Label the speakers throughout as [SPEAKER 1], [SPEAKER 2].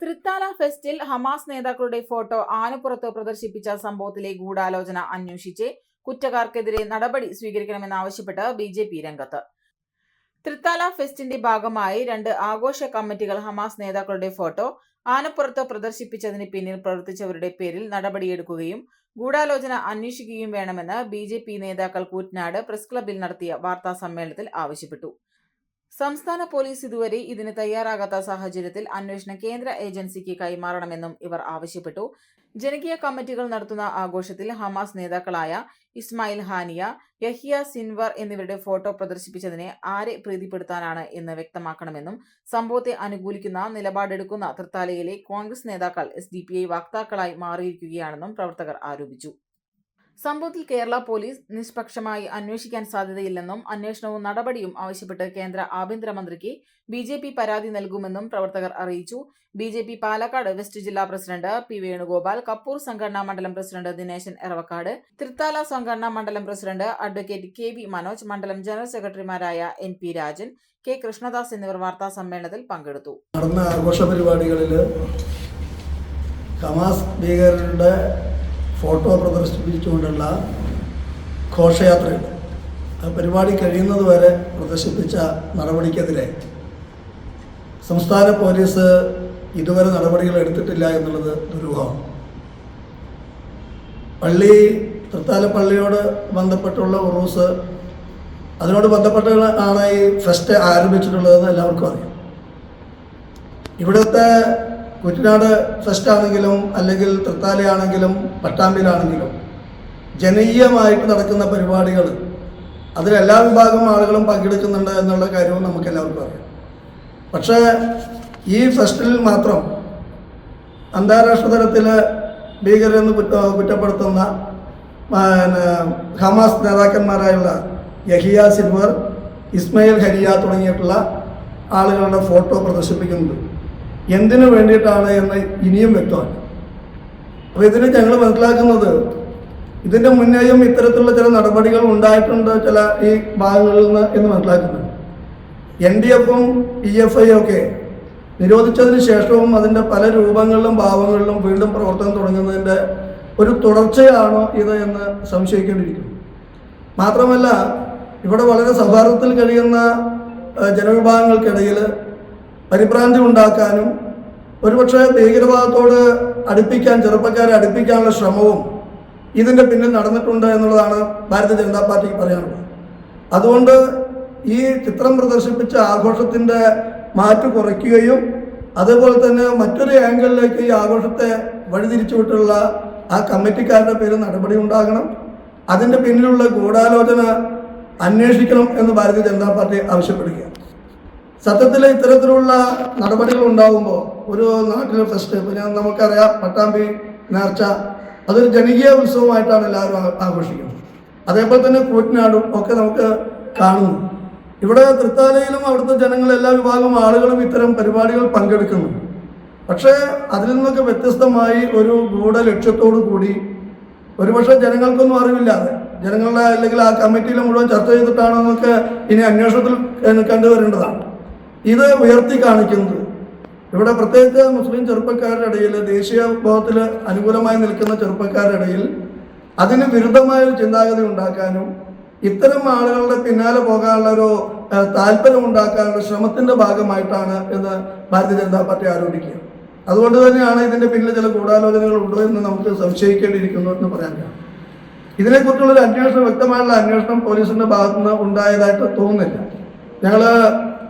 [SPEAKER 1] തൃത്താല ഫെസ്റ്റിൽ ഹമാസ് നേതാക്കളുടെ ഫോട്ടോ ആനപ്പുറത്ത് പ്രദർശിപ്പിച്ച സംഭവത്തിലെ ഗൂഢാലോചന അന്വേഷിച്ച് കുറ്റക്കാർക്കെതിരെ നടപടി സ്വീകരിക്കണമെന്നാവശ്യപ്പെട്ട് ബി ജെ പി രംഗത്ത്. തൃത്താല ഫെസ്റ്റിന്റെ ഭാഗമായി രണ്ട് ആഘോഷ കമ്മിറ്റികൾ ഹമാസ് നേതാക്കളുടെ ഫോട്ടോ ആനപ്പുറത്ത് പ്രദർശിപ്പിച്ചതിന് പിന്നിൽ പ്രവർത്തിച്ചവരുടെ പേരിൽ നടപടിയെടുക്കുകയും ഗൂഢാലോചന അന്വേഷിക്കുകയും വേണമെന്ന് ബി നേതാക്കൾ കൂറ്റനാട് പ്രസ് ക്ലബിൽ നടത്തിയ വാർത്താ സമ്മേളനത്തിൽ ആവശ്യപ്പെട്ടു. സംസ്ഥാന പോലീസ് ഇതുവരെ ഇതിന് തയ്യാറാകാത്ത സാഹചര്യത്തിൽ അന്വേഷണം കേന്ദ്ര ഏജൻസിക്ക് കൈമാറണമെന്നും ഇവർ ആവശ്യപ്പെട്ടു. ജനകീയ കമ്മിറ്റികൾ നടത്തുന്ന ആഘോഷത്തിൽ ഹമാസ് നേതാക്കളായ ഇസ്മായിൽ ഹാനിയ യഹിയ സിൻവർ എന്നിവരുടെ ഫോട്ടോ പ്രദർശിപ്പിച്ചതിനെ ആരെ പ്രീതിപ്പെടുത്താനാണ് എന്ന് വ്യക്തമാക്കണമെന്നും സംഭവത്തെ അനുകൂലിക്കുന്ന നിലപാടെടുക്കുന്ന തൃത്താലയിലെ കോൺഗ്രസ് നേതാക്കൾ എസ് വാക്താക്കളായി മാറിയിരിക്കുകയാണെന്നും പ്രവർത്തകർ ആരോപിച്ചു. സംഭവത്തിൽ കേരള പോലീസ് നിഷ്പക്ഷമായി അന്വേഷിക്കാൻ സാധ്യതയില്ലെന്നും അന്വേഷണവും നടപടിയും ആവശ്യപ്പെട്ട് കേന്ദ്ര ആഭ്യന്തരമന്ത്രിക്ക് ബി ജെ പി പരാതി നൽകുമെന്നും പ്രവർത്തകർ അറിയിച്ചു. B J P Palakkad west ജില്ലാ പ്രസിഡന്റ് പി വേണുഗോപാൽ കപ്പൂർ സംഘടനാ മണ്ഡലം പ്രസിഡന്റ് ദിനേശൻ എറവക്കാട് തൃത്താല സംഘടനാ മണ്ഡലം president advocate K V Manoj മണ്ഡലം ജനറൽ സെക്രട്ടറിമാരായ N P Rajan K Krishnadas എന്നിവർ വാർത്താ സമ്മേളനത്തിൽ പങ്കെടുത്തു.
[SPEAKER 2] നടന്ന ആഘോഷ പരിപാടികളിൽ ഹമാസ് ഭീകരരുടെ ഫോട്ടോ പ്രദർശിപ്പിച്ചുകൊണ്ടുള്ള ഘോഷയാത്രയുണ്ട് ആ പരിപാടി കഴിയുന്നത് വരെ പ്രദർശിപ്പിച്ച നടപടിക്കെതിരെ. സംസ്ഥാന പോലീസ് ഇതുവരെ നടപടികൾ എടുത്തിട്ടില്ല എന്നുള്ളത് ദുരൂഹമാണ്. പള്ളി തൃത്താല പള്ളിയോട് ബന്ധപ്പെട്ടുള്ള ഉറൂസ് അതിനോട് ബന്ധപ്പെട്ട് ആണ് ഈ ഫെസ്റ്റ് ആരംഭിച്ചിട്ടുള്ളതെന്ന് എല്ലാവർക്കും അറിയാം. ഇവിടുത്തെ കുറ്റനാട് ഫെസ്റ്റ് ആണെങ്കിലും അല്ലെങ്കിൽ തൃത്താലയാണെങ്കിലും പട്ടാമ്പിയിലാണെങ്കിലും ജനകീയമായിട്ട് നടക്കുന്ന പരിപാടികൾ അതിൽ എല്ലാ വിഭാഗം ആളുകളും പങ്കെടുക്കുന്നുണ്ട് എന്നുള്ള കാര്യവും നമുക്ക് എല്ലാവർക്കും അറിയാം. പക്ഷേ ഈ ഫെസ്റ്റിൽ മാത്രം അന്താരാഷ്ട്ര തലത്തിൽ ഭീകരെന്ന് കുറ്റ കുറ്റപ്പെടുത്തുന്ന ഹമാസ് നേതാക്കന്മാരായുള്ള യഹിയ സിൽവർ ഇസ്മയിൽ ഹരിയ തുടങ്ങിയിട്ടുള്ള ആളുകളുടെ ഫോട്ടോ പ്രദർശിപ്പിക്കുന്നത് എന്തിനു വേണ്ടിയിട്ടാണ് എന്ന് ഇനിയും വ്യക്തമാണ് അപ്പോൾ ഇതിന് ഞങ്ങൾ മനസ്സിലാക്കുന്നത് ഇതിന്റെ മുന്നേയും ഇത്തരത്തിലുള്ള ചില നടപടികൾ ഉണ്ടായിട്ടുണ്ട് ചില ഈ ഭാഗങ്ങളിൽ നിന്ന് എന്ന് മനസ്സിലാക്കുന്നുണ്ട്. എൻ ഡി എഫും പി എഫ് ഐ ഒക്കെ നിരോധിച്ചതിന് ശേഷവും അതിന്റെ പല രൂപങ്ങളിലും ഭാവങ്ങളിലും വീണ്ടും പ്രവർത്തനം തുടങ്ങുന്നതിന്റെ ഒരു തുടർച്ചയാണോ ഇത് എന്ന് സംശയിക്കേണ്ടിയിരിക്കുന്നു. മാത്രമല്ല ഇവിടെ വളരെ സൗഹാർദ്ദത്തിൽ കഴിയുന്ന ജനവിഭാഗങ്ങൾക്കിടയിൽ പരിഭ്രാന്തി ഉണ്ടാക്കാനും ഒരുപക്ഷെ ഭീകരവാദത്തോട് അടുപ്പിക്കാൻ ചെറുപ്പക്കാരെ അടുപ്പിക്കാനുള്ള ശ്രമവും ഇതിന്റെ പിന്നിൽ നടന്നിട്ടുണ്ട് എന്നുള്ളതാണ് ഭാരതീയ ജനതാ പാർട്ടിക്ക് പറയാനുള്ളത്. അതുകൊണ്ട് ഈ ചിത്രം പ്രദർശിപ്പിച്ച ആഘോഷത്തിന്റെ മാറ്റ് കുറയ്ക്കുകയും അതേപോലെ തന്നെ മറ്റൊരു ആംഗിളിലേക്ക് ഈ ആഘോഷത്തെ വഴിതിരിച്ചുവിട്ടുള്ള ആ കമ്മിറ്റിക്കാരുടെ പേര് നടപടി ഉണ്ടാകണം. അതിന്റെ പിന്നിലുള്ള ഗൂഢാലോചന അന്വേഷിക്കണം എന്ന് ഭാരതീയ ജനതാ പാർട്ടി ആവശ്യപ്പെടുകയാണ്. സത്യത്തിൽ ഇത്തരത്തിലുള്ള നടപടികൾ ഉണ്ടാകുമ്പോൾ ഒരു നാട്ടിലെ ഫെസ്റ്റ് പിന്നെ നമുക്കറിയാം പട്ടാമ്പി നേർച്ച അതൊരു ജനകീയ ഉത്സവമായിട്ടാണ് എല്ലാവരും ആഘോഷിക്കുന്നത്. അതേപോലെ തന്നെ കൂറ്റനാടും ഒക്കെ നമുക്ക് കാണുന്നു. ഇവിടെ തൃത്താലയിലും അവിടുത്തെ ജനങ്ങൾ എല്ലാ വിഭാഗം ആളുകളും ഇത്തരം പരിപാടികൾ പങ്കെടുക്കുന്നു. പക്ഷേ അതിൽ നിന്നൊക്കെ വ്യത്യസ്തമായി ഒരു ഗൂഢ ലക്ഷ്യത്തോടു കൂടി ഒരുപക്ഷെ ജനങ്ങൾക്കൊന്നും അറിവില്ലാതെ ജനങ്ങളുടെ അല്ലെങ്കിൽ ആ കമ്മിറ്റിയിൽ മുഴുവൻ ചർച്ച ചെയ്തിട്ടാണോ എന്നൊക്കെ ഇനി അന്വേഷണത്തിൽ കണ്ടുവരേണ്ടതാണ് ഇത് ഉയർത്തി കാണിക്കുന്നത്. ഇവിടെ പ്രത്യേകിച്ച് മുസ്ലിം ചെറുപ്പക്കാരുടെ ഇടയിൽ ദേശീയ ബോധത്തിൽ അനുകൂലമായി നിൽക്കുന്ന ചെറുപ്പക്കാരുടെ ഇടയിൽ അതിന് വിരുദ്ധമായ ഒരു ചിന്താഗതി ഉണ്ടാക്കാനും ഇത്തരം ആളുകളുടെ പിന്നാലെ പോകാനുള്ള ഒരു താല്പര്യം ഉണ്ടാക്കാനുള്ള ശ്രമത്തിന്റെ ഭാഗമായിട്ടാണ് എന്ന് ഭാരതീയ ജനതാ പാർട്ടി ആരോപിക്കുക. അതുകൊണ്ട് തന്നെയാണ് ഇതിന്റെ പിന്നിൽ ചില ഗൂഢാലോചനകൾ ഉണ്ടോ എന്ന് നമുക്ക് സംശയിക്കേണ്ടിയിരിക്കുന്നു എന്ന് പറയാൻ കഴിയും. ഇതിനെക്കുറിച്ചുള്ള ഒരു അന്വേഷണം വ്യക്തമായുള്ള അന്വേഷണം പോലീസിന്റെ ഭാഗത്തുനിന്ന് ഉണ്ടായതായിട്ട് തോന്നുന്നില്ല. ഞങ്ങൾ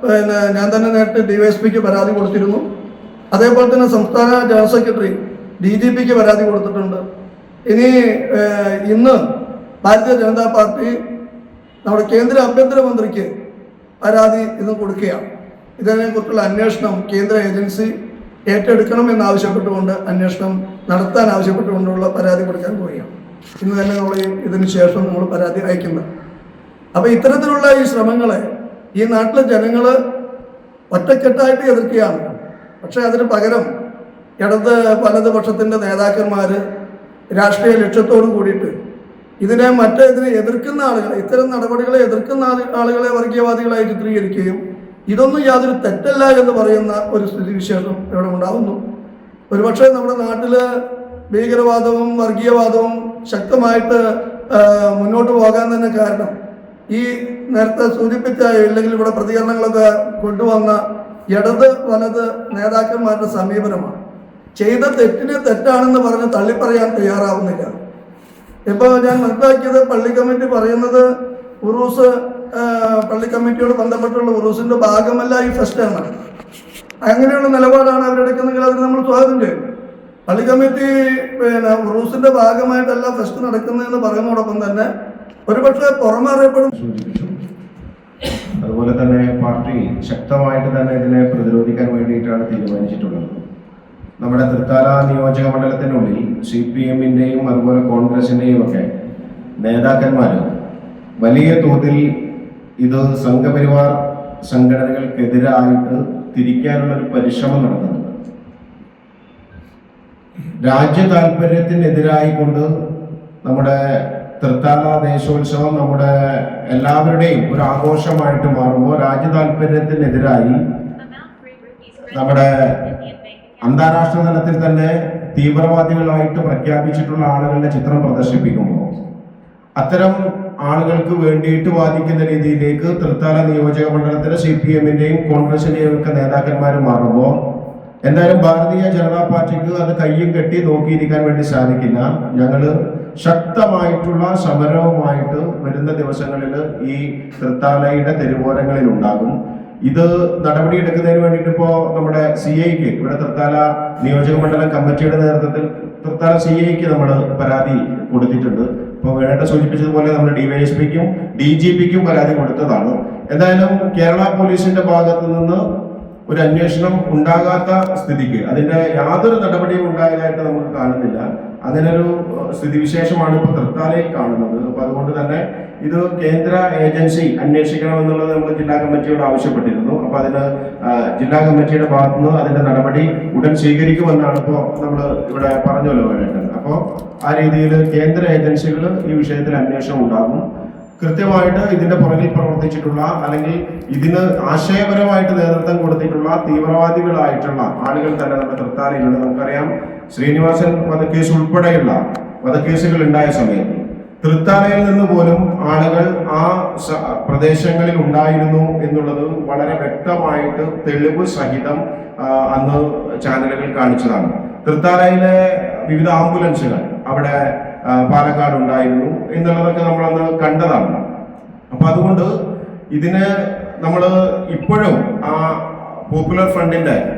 [SPEAKER 2] പിന്നെ ഞാൻ തന്നെ നേരിട്ട് ഡിവൈഎസ്പിക്ക് പരാതി കൊടുത്തിരുന്നു. അതേപോലെ തന്നെ സംസ്ഥാന ജനറൽ സെക്രട്ടറി ഡി ജി പിക്ക് പരാതി കൊടുത്തിട്ടുണ്ട്. ഇനി ഇന്ന് ഭാരതീയ ജനതാ പാർട്ടി നമ്മുടെ കേന്ദ്ര ആഭ്യന്തരമന്ത്രിക്ക് പരാതി ഇന്ന് കൊടുക്കുകയാണ്. ഇതിനെക്കുറിച്ചുള്ള അന്വേഷണം കേന്ദ്ര ഏജൻസി ഏറ്റെടുക്കണം എന്നാവശ്യപ്പെട്ടുകൊണ്ട് അന്വേഷണം നടത്താൻ ആവശ്യപ്പെട്ടുകൊണ്ടുള്ള പരാതി കൊടുക്കാൻ പോവുകയാണ്. ഇന്ന് തന്നെ നമ്മൾ ഇതിന് ശേഷം നമ്മൾ പരാതി അയക്കുന്നത്. അപ്പോൾ ഇത്തരത്തിലുള്ള ഈ ശ്രമങ്ങളെ ഈ നാട്ടിലെ ജനങ്ങൾ ഒറ്റക്കെട്ടായിട്ട് എതിർക്കുകയാണ്. പക്ഷേ അതിന് പകരം ഇടത് വലതുപക്ഷത്തിന്റെ നേതാക്കന്മാർ രാഷ്ട്രീയ ലക്ഷ്യത്തോടും കൂടിയിട്ട് ഇതിനെ മറ്റേ ഇതിനെ എതിർക്കുന്ന ആളുകളെ ഇത്തരം നടപടികളെ എതിർക്കുന്ന ആളുകളെ വർഗീയവാദികളായി ചിത്രീകരിക്കുകയും ഇതൊന്നും യാതൊരു തെറ്റല്ല എന്ന് പറയുന്ന ഒരു സ്ഥിതിവിശേഷം ഇവിടെ ഉണ്ടാകുന്നു ഒരുപക്ഷെ നമ്മുടെ നാട്ടിൽ ഭീകരവാദവും വർഗീയവാദവും ശക്തമായിട്ട് മുന്നോട്ട് പോകാൻ തന്നെ കാരണം ഈ നേരത്തെ സൂചിപ്പിച്ച ഇല്ലെങ്കിൽ ഇവിടെ പ്രതികരണങ്ങളൊക്കെ കൊണ്ടുവന്ന ഇടത് വലത് നേതാക്കന്മാരുടെ സമീപനമാണ്. ചെയ്ത തെറ്റിന് തെറ്റാണെന്ന് പറഞ്ഞ് തള്ളിപ്പറയാൻ തയ്യാറാവുന്നില്ല. ഇപ്പോൾ ഞാൻ മനസ്സിലാക്കിയത് പള്ളി കമ്മിറ്റി പറയുന്നത് ഉറൂസ് പള്ളി കമ്മിറ്റിയോട് ബന്ധപ്പെട്ടുള്ള ഉറൂസിന്റെ ഭാഗമല്ല ഈ ഫെസ്റ്റ് എന്ന് അങ്ങനെയുള്ള നിലപാടാണ് അവരെടുക്കുന്നെങ്കിൽ അതിന് നമ്മൾ സ്വാഗതം ചെയ്യും. പള്ളി കമ്മിറ്റി പിന്നെ ഉറൂസിന്റെ ഭാഗമായിട്ടല്ല ഫെസ്റ്റ് നടക്കുന്നതെന്ന് പറയുന്നതോടൊപ്പം തന്നെ ഒരുപക്ഷെ പുറമറിയപ്പെടും
[SPEAKER 3] സൂചിപ്പിച്ചു. അതുപോലെ തന്നെ പാർട്ടി ശക്തമായിട്ട് തന്നെ ഇതിനെ പ്രതിരോധിക്കാൻ വേണ്ടിയിട്ടാണ് തീരുമാനിച്ചിട്ടുള്ളത്. നമ്മുടെ തൃത്താല നിയോജക മണ്ഡലത്തിനുള്ളിൽ സി പി എമ്മിന്റെയും അതുപോലെ കോൺഗ്രസിന്റെയും ഒക്കെ നേതാക്കന്മാർ വലിയ തോതിൽ ഇത് സംഘപരിവാർ സംഘടനകൾക്കെതിരായിട്ട് തിരിക്കാനുള്ള ഒരു പരിശ്രമം നടത്തുന്നുണ്ട്. രാജ്യ താല്പര്യത്തിനെതിരായി കൊണ്ട് നമ്മുടെ തൃത്താല ദേശോത്സവം നമ്മുടെ എല്ലാവരുടെയും ഒരു ആഘോഷമായിട്ട് മാറുമ്പോൾ രാജ്യ താല്പര്യത്തിനെതിരായി നമ്മുടെ അന്താരാഷ്ട്ര തലത്തിൽ തന്നെ തീവ്രവാദികളായിട്ട് പ്രഖ്യാപിച്ചിട്ടുള്ള ആളുകളുടെ ചിത്രം പ്രദർശിപ്പിക്കുമ്പോൾ അത്തരം ആളുകൾക്ക് വേണ്ടിയിട്ട് വാദിക്കുന്ന രീതിയിലേക്ക് തൃത്താല നിയോജക മണ്ഡലത്തിലെ സി പി എമ്മിന്റെയും കോൺഗ്രസിന്റെയും ഒക്കെ നേതാക്കന്മാർ മാറുമ്പോൾ എന്തായാലും ഭാരതീയ ജനതാ പാർട്ടിക്ക് അത് കയ്യും കെട്ടി നോക്കിയിരിക്കാൻ വേണ്ടി സാധിക്കില്ല. ഞങ്ങൾ ശക്തമായിട്ടുള്ള സമരവുമായിട്ട് വരുന്ന ദിവസങ്ങളിൽ ഈ തൃത്താലയുടെ തെരുവോരങ്ങളിൽ ഉണ്ടാകും. ഇത് നടപടിയെടുക്കുന്നതിന് വേണ്ടിയിട്ട് ഇപ്പോ നമ്മുടെ സി ഐക്ക് ഇവിടെ തൃത്താല നിയോജക മണ്ഡലം കമ്മിറ്റിയുടെ നേതൃത്വത്തിൽ തൃത്താല സി ഐക്ക് നമ്മൾ പരാതി കൊടുത്തിട്ടുണ്ട്. ഇപ്പോൾ വേണ്ട സൂചിപ്പിച്ചതുപോലെ നമ്മൾ ഡിവൈഎസ്പിക്കും ഡി ജി പിക്കും പരാതി കൊടുത്തതാണ്. എന്തായാലും കേരള പോലീസിന്റെ ഭാഗത്ത് നിന്ന് ഒരു അന്വേഷണം ഉണ്ടാകാത്ത സ്ഥിതിക്ക് അതിന്റെ യാതൊരു നടപടിയും ഉണ്ടായതായിട്ട് നമുക്ക് കാണുന്നില്ല. ഏഹ്, സ്ഥിതിവിശേഷമാണ് ഇപ്പോൾ തൃത്താലയിൽ കാണുന്നത്. അപ്പൊ അതുകൊണ്ട് തന്നെ ഇത് കേന്ദ്ര ഏജൻസി അന്വേഷിക്കണം എന്നുള്ളത് നമ്മൾ ജില്ലാ കമ്മിറ്റിയോട് ആവശ്യപ്പെട്ടിരുന്നു. അപ്പൊ അതിന് ജില്ലാ കമ്മിറ്റിയുടെ ഭാഗത്തു നിന്ന് അതിന്റെ നടപടി ഉടൻ സ്വീകരിക്കുമെന്നാണ് ഇപ്പോൾ നമ്മൾ ഇവിടെ പറഞ്ഞല്ലോ വേണ്ടത് അപ്പോൾ ആ രീതിയിൽ കേന്ദ്ര ഏജൻസികൾ ഈ വിഷയത്തിൽ അന്വേഷണം ഉണ്ടാകും. കൃത്യമായിട്ട് ഇതിന്റെ പുറകിൽ പ്രവർത്തിച്ചിട്ടുള്ള അല്ലെങ്കിൽ ഇതിന് ആശയപരമായിട്ട് നേതൃത്വം കൊടുത്തിട്ടുള്ള തീവ്രവാദികളായിട്ടുള്ള ആളുകൾ തന്നെ നമ്മുടെ തൃത്താലയിലുണ്ട്. നമുക്കറിയാം ശ്രീനിവാസൻ വധക്കേസ് ഉൾപ്പെടെയുള്ള വധക്കേസുകൾ ഉണ്ടായ സമയത്ത് തൃത്താലയിൽ നിന്ന് പോലും ആളുകൾ ആ പ്രദേശങ്ങളിൽ ഉണ്ടായിരുന്നു എന്നുള്ളത് വളരെ വ്യക്തമായിട്ട് തെളിവ് സഹിതം അന്ന് ചാനലുകൾ കാണിച്ചതാണ്. തൃത്താലയിലെ വിവിധ ആംബുലൻസുകൾ അവിടെ പാലക്കാട് ഉണ്ടായിരുന്നു എന്നുള്ളതൊക്കെ നമ്മളന്ന് കണ്ടതാണ്. അപ്പൊ അതുകൊണ്ട് ഇതിന് നമ്മൾ ഇപ്പോഴും ആ പോപ്പുലർ ഫ്രണ്ടിന്റെ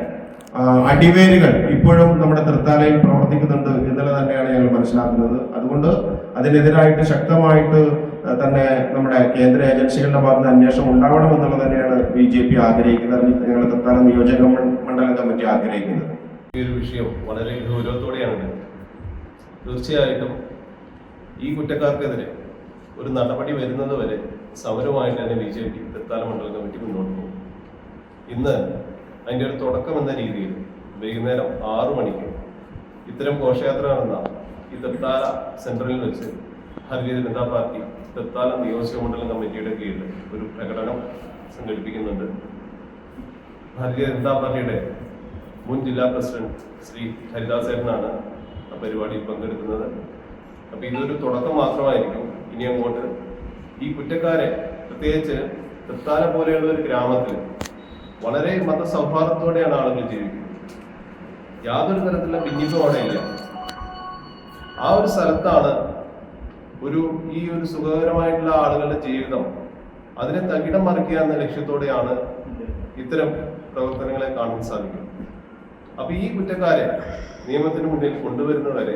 [SPEAKER 3] അടിവേരുകൾ ഇപ്പോഴും നമ്മുടെ തൃത്താലയിൽ പ്രവർത്തിക്കുന്നുണ്ട് എന്നുള്ളത് തന്നെയാണ് ഞങ്ങൾ മനസ്സിലാക്കുന്നത്. അതുകൊണ്ട് അതിനെതിരായിട്ട് ശക്തമായിട്ട് തന്നെ നമ്മുടെ കേന്ദ്ര ഏജൻസികളുടെ ഭാഗത്ത് അന്വേഷണം ഉണ്ടാവണം എന്നുള്ളത് തന്നെയാണ് ബി ജെ പി ആഗ്രഹിക്കുന്നത്. ഞങ്ങൾ തൃത്താല നിയോജക മണ്ഡ- മണ്ഡലം കമ്മിറ്റി ആഗ്രഹിക്കുന്നത്.
[SPEAKER 4] ഈ ഒരു വിഷയം വളരെ ഗൗരവത്തോടെയാണ്. തീർച്ചയായിട്ടും ഈ കുറ്റക്കാർക്കെതിരെ ഒരു നടപടി വരുന്നത് വരെ സമരമായിട്ട് തന്നെ ബി ജെ പി തൃത്താല മണ്ഡലം കമ്മിറ്റി മുന്നോട്ട് പോകും. ഇന്ന് അതിന്റെ ഒരു തുടക്കം എന്ന രീതിയിൽ വൈകുന്നേരം ആറു മണിക്ക് ഇത്തരം ഘോഷയാത്ര നടന്ന ഈ തൃത്താല സെൻട്രലിൽ വെച്ച് ഭാരതീയ ജനതാ പാർട്ടി തൃത്താല നിയോജക മണ്ഡലം കമ്മിറ്റിയുടെ കീഴിൽ ഒരു പ്രകടനം സംഘടിപ്പിക്കുന്നുണ്ട്. ഭാരതീയ ജനതാ പാർട്ടിയുടെ മുൻ ജില്ലാ പ്രസിഡന്റ് ശ്രീ ഹരിദാസേട്ടനാണ് ആ പരിപാടിയിൽ പങ്കെടുക്കുന്നത്. അപ്പൊ ഇതൊരു തുടക്കം മാത്രമായിരിക്കും. ഇനി അങ്ങോട്ട് ഈ കുറ്റക്കാരെ പ്രത്യേകിച്ച് തൃത്താല പോലെയുള്ള ഒരു ഗ്രാമത്തിൽ വളരെ മതസൗഹാർദ്ദത്തോടെയാണ് ആളുകൾ ജീവിക്കുന്നത്. യാതൊരു തരത്തിലുള്ള ഭിന്നിപ്പും അവിടെ ഇല്ല. ആ ഒരു സ്ഥലത്താണ് ഒരു ഈ ഒരു സുഖകരമായിട്ടുള്ള ആളുകളുടെ ജീവിതം അതിനെ തകിടം മറിക്കുക എന്ന ലക്ഷ്യത്തോടെയാണ് ഇത്തരം പ്രവർത്തനങ്ങളെ കാണാൻ സാധിക്കും അപ്പൊ ഈ കുറ്റക്കാരെ നിയമത്തിന് മുന്നിൽ കൊണ്ടുവരുന്നവരെ